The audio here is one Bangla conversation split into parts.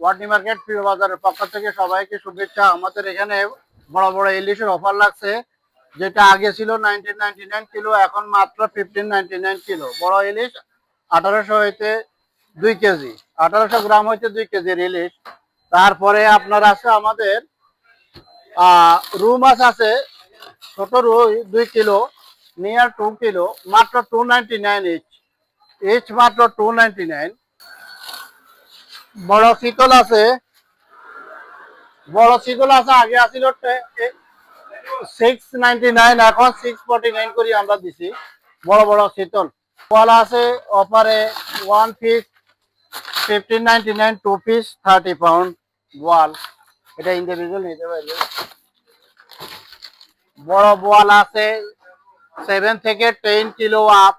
ওয়ার্ডনি মার্কেট, প্রিয় বাজারের পক্ষ থেকে সবাইকে শুভেচ্ছা। আমাদের এখানে বড় বড় ইলিশের অফার লাগছে, যেটা আগে ছিল নাইনটিন নাইনটি নাইন কিলো, এখন মাত্র ফিফটিন নাইনটি নাইন কিলো। বড় ইলিশ আঠারোশো হইতে দুই কেজি, আঠারোশো গ্রাম হইতে দুই কেজির ইলিশ। তারপরে আপনার আছে আমাদের রু মাছ আছে, ছোট রুই দুই কিলো, নিয়ার টু কিলো, মাত্র two ninety nine each each মাত্র টু নাইনটি নাইন বড় শীতল আছে। বড় শীতল আছে, আগে আসিল সিক্স নাইন এখন সিক্স ফর্টি নাইন করি আমরা দিছি। বড় বড় শীতল। বল আছে অফারে one piece fifteen ninety nine two piece thirty pound বল এটা ইন্ডিভিজুয়াল নিতে পারবে। বড় বোয়াল আছে সেভেন থেকে টেন কিলো আপ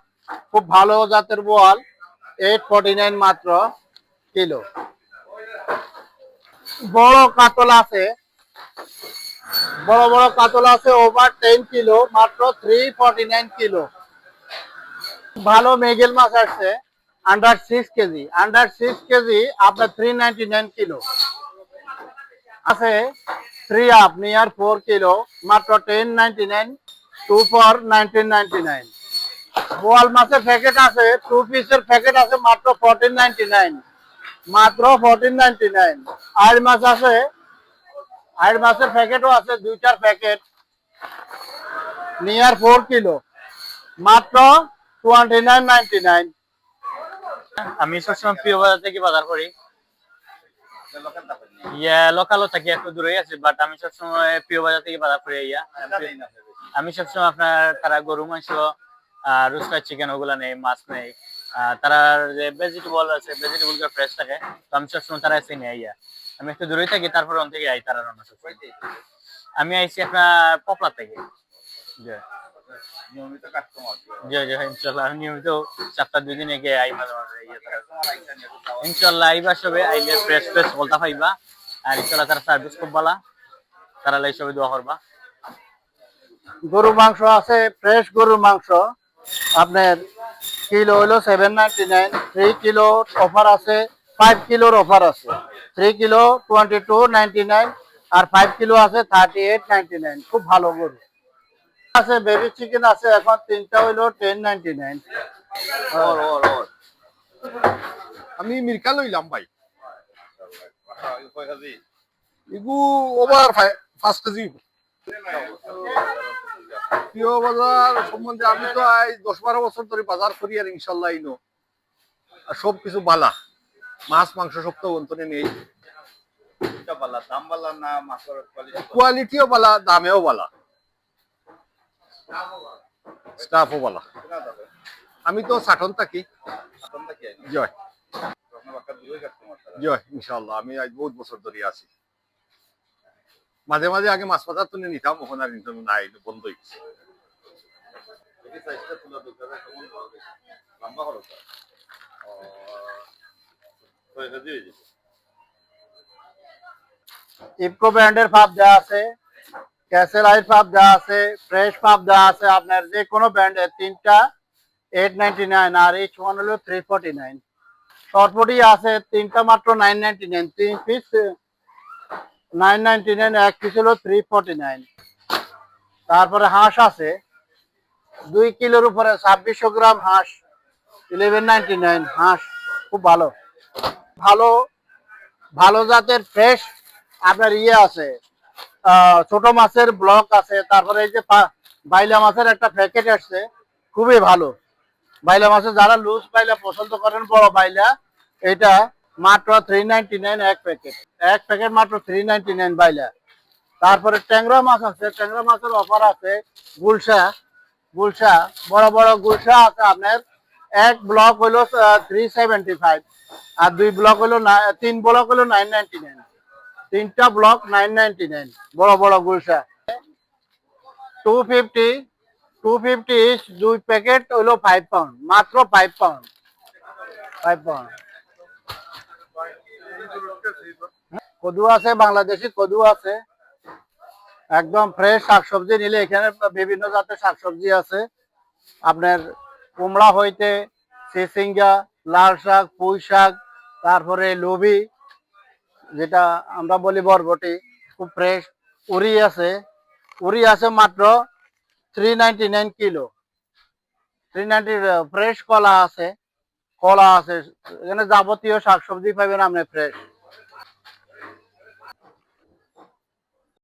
খুব ভালো জাতের বোয়াল এইট ফর্টি নাইন মাত্র। কিলো? বড় কাতল আছে। বড় বড় কাতল আছে ওভার টেন কিলো, মাত্র থ্রি ফর্টি নাইন কিলো। ভালো মেগেল মাছ আসছে under six KG. Under six KG, আপনার থ্রি নাইনটি নাইন কিলো। আছে three up near four kilo, মাত্র ten ninety nine two for nineteen ninety nine বোয়াল মাছের প্যাকেট আছে টু পিসের প্যাকেট আছে, মাত্র ফোরটিন নাইনটি নাইন মাত্র ফোরটিন নাইনটি নাইন আড় মাছ আছে। আড় মাছের প্যাকেটও আছে, দুইটার প্যাকেট। Near four kilo. মাত্র টোয়েন্টি নাইন নাইনটি নাইন আমি সবসময় প্রিয় বাজার থেকে বাজার করি? ইয়া লোকালও থাকি, একটু দূরে আছি বাট আমি সবসময় প্রিয় বাজার থেকে বাজার করি, ইয়া। আমি সবসময় আপনার, তারা গরু, মাংস রোস্টার চিকেন ওগুলা নেই, মাছ নেই। তারা যে ভেজিটেবল আছে ভেজিটেবলগুলো ফ্রেশ থাকে তো আমি সবসময় তারা এসে নিয়ে আইয়া আমি একটু দূরে থাকি তারপর ওখান থেকে আই তারা রান্না। আমি আইছি আপনার পপলা থেকে। নিয়মিত জি জি ইনশাল্লাহ আমি নিয়মিত সপ্তাহ দুই দিন আই মাঝে মাঝে ইনশাল্লাহ আইবা সবে আইলে ফ্রেশ ফ্রেশ বলতা পাইবা। আর ইনশাল্লাহ তার সার্ভিস খুব ভালো। তারা লাই সবে দোয়া করবা। গরু মাংস আছে ফ্রেশ গরুর মাংস। আপনার কিলো হলো seven ninety nine three kilo offer আছে ফাইভ কিলোর অফার আছে। Three kilo twenty two ninety nine আর ফাইভ কিলো আছে থার্টি এইট নাইনটি নাইন খুব ভালো গরু। আছে বেবি চিকেন আছে এখন তিনটা হইল টেন নাইনটি নাইন আমি মির্কা লইলাম ভাই। ইগু ওভার পাঁচ কেজি। প্রিয় বাজার সম্বন্ধে আমি তো দশ বারো বছর ধরে বাজার করি আর ইনশাল্লাহ ইনো। আর সব কিছু বালা। মাছ মাংস সব তো অন্তরে নেই। কোয়ালিটিও বালা দামেও বালা। স্টাফও বালা। আমি তো সাটন থাকি। জয়। জয় ইনশাল্লাহ। আমি আজ বহুত বছর ধরে আছি। মাঝে মাঝে আগে মাছ বাজার তুলে নিতাম ওখানে আর নিতাম নাই বন্ধ হয়ে দিছে ইফকো ব্র্যান্ডের পাপ দেওয়া আছে ক্যাসেলাইট পাপ দেওয়া আছে ফ্রেশ পাপ দেওয়া আছে আপনার যে কোনো ব্র্যান্ডের তিনটা এইট নাইনটি নাইন আর এইচ ওয়ান হলো থ্রি ফর্টি নাইন শর্টপটি আছে তিনটা মাত্র নাইন নাইনটি নাইন তিন পিস নাইন নাইন, এক থ্রি নাইন তারপরে হাঁস আছে। দুই কিলোর উপরে ছাব্বিশশো গ্রাম হাঁস ইলেভেন নাইনটি নাইন হাঁস খুব ভালো। ভালো ভালো জাতের ফ্রেশ আপনার ইয়ে আছে। ছোট মাছের ব্লক আছে। তারপরে এই যে বাইলা মাছের একটা প্যাকেট আসছে। খুবই ভালো। বাইলা মাছের যারা লুজ বাইলা পছন্দ করেন, বড় বাইলা, এটা মাত্র থ্রি নাইনটি নাইন এক প্যাকেট এক প্যাকেট মাত্র থ্রি নাইনটি নাইন বাইলা। তারপরে ট্যাংরা মাছ আছে, ট্যাংরা মাছের অফার আছে গুলশা। গুলশা, বড় বড় গুলশা আছে আপনার। এক ব্লক হলো থ্রি সেভেন্টি ফাইভ আর দুই ব্লক না- তিন ব্লক হলো নাইন নাইনটি নাইন তিনটা ব্লক নাইন নাইনটি নাইন বড় বড় গুলশা। টু ফিফটি টু ফিফটি দুই প্যাকেট হলো ফাইভ পাউন্ড মাত্র ফাইভ পাউন্ড ফাইভ পাউন্ড কদু আছে, বাংলাদেশি কদু আছে। একদম ফ্রেশ শাকসবজি নিলে এখানে বিভিন্ন জাতের শাকসবজি আছে। আপনার কুমড়া হইতে সিসিঙ্গা, লাল শাক, পুঁই শাক, তারপরে লবি, যেটা আমরা বলি বরবটি, খুব ফ্রেশ উড়ি আছে। উড়ি আছে মাত্র three ninety nine kilo. Three ninety fresh কলা আছে। কলা আছে এখানে যাবতীয় শাকসবজি পাবেন আপনি ফ্রেশ